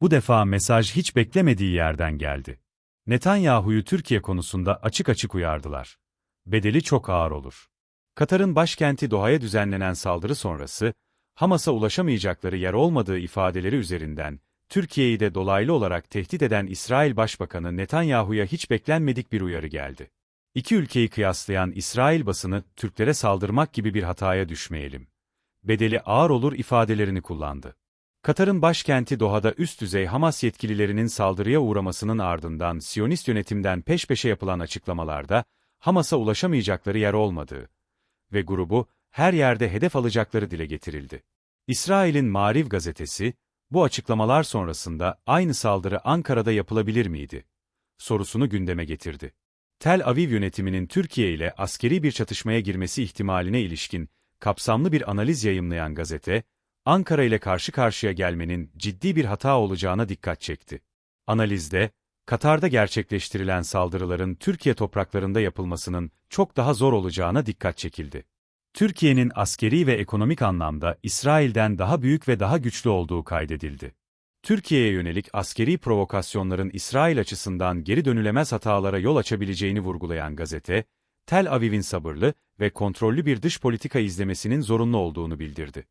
Bu defa mesaj hiç beklemediği yerden geldi. Netanyahu'yu Türkiye konusunda açık açık uyardılar. Bedeli çok ağır olur. Katar'ın başkenti Doha'ya düzenlenen saldırı sonrası, Hamas'a ulaşamayacakları yer olmadığı ifadeleri üzerinden, Türkiye'yi de dolaylı olarak tehdit eden İsrail Başbakanı Netanyahu'ya hiç beklenmedik bir uyarı geldi. İki ülkeyi kıyaslayan İsrail basını, Türklere saldırmak gibi bir hataya düşmeyelim. Bedeli ağır olur ifadelerini kullandı. Katar'ın başkenti Doha'da üst düzey Hamas yetkililerinin saldırıya uğramasının ardından Siyonist yönetimden peş peşe yapılan açıklamalarda, Hamas'a ulaşamayacakları yer olmadığı ve grubu her yerde hedef alacakları dile getirildi. İsrail'in Mariv gazetesi, bu açıklamalar sonrasında aynı saldırı Ankara'da yapılabilir miydi? sorusunu gündeme getirdi. Tel Aviv yönetiminin Türkiye ile askeri bir çatışmaya girmesi ihtimaline ilişkin kapsamlı bir analiz yayımlayan gazete, Ankara ile karşı karşıya gelmenin ciddi bir hata olacağına dikkat çekti. Analizde, Katar'da gerçekleştirilen saldırıların Türkiye topraklarında yapılmasının çok daha zor olacağına dikkat çekildi. Türkiye'nin askeri ve ekonomik anlamda İsrail'den daha büyük ve daha güçlü olduğu kaydedildi. Türkiye'ye yönelik askeri provokasyonların İsrail açısından geri dönülemez hatalara yol açabileceğini vurgulayan gazete, Tel Aviv'in sabırlı ve kontrollü bir dış politika izlemesinin zorunlu olduğunu bildirdi.